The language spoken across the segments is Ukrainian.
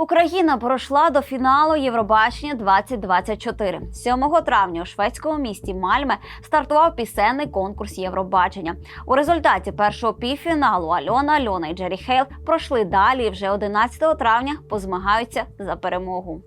Україна пройшла до фіналу Євробачення 2024. 7 травня у шведському місті Мальме стартував пісенний конкурс Євробачення. У результаті першого півфіналу Альона Альона і Джері Хейл пройшли далі і вже 11 травня позмагаються за перемогу.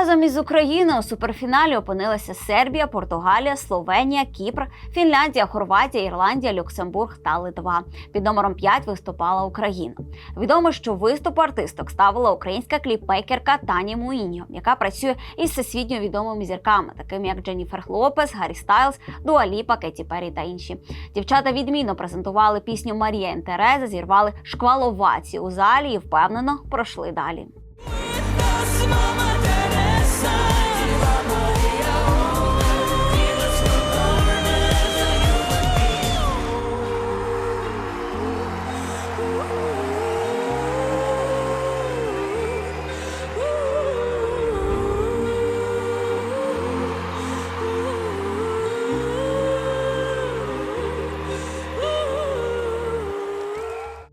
Разом із Україною у суперфіналі опинилися Сербія, Португалія, Словенія, Кіпр, Фінляндія, Хорватія, Ірландія, Люксембург та Литва. Під номером 5 виступала Україна. Відомо, що виступ артисток ставила українська кліпмейкерка Тані Муїньо, яка працює із всесвітньо відомими зірками, такими як Дженніфер Лопес, Гаррі Стайлз, Дуа Ліпа, Кеті Перрі та інші. Дівчата відмінно презентували пісню Марія Ентереза, зірвали шкваловацію у залі і впевнено пройшли далі.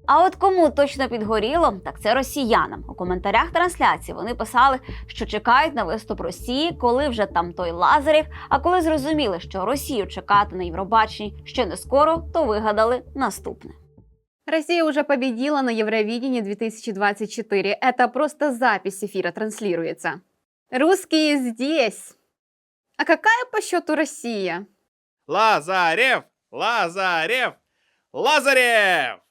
А от кому точно підгоріло, так це росіянам. У коментарях трансляції вони писали, що чекають на виступ Росії, коли вже там той Лазарів. А коли зрозуміли, що Росію чекати на Євробаченні ще не скоро, то вигадали наступне. Россия уже победила на Евровидении 2024. Это просто запись эфира транслируется. Русские здесь. А какая по счету Россия? Лазарев! Лазарев! Лазарев!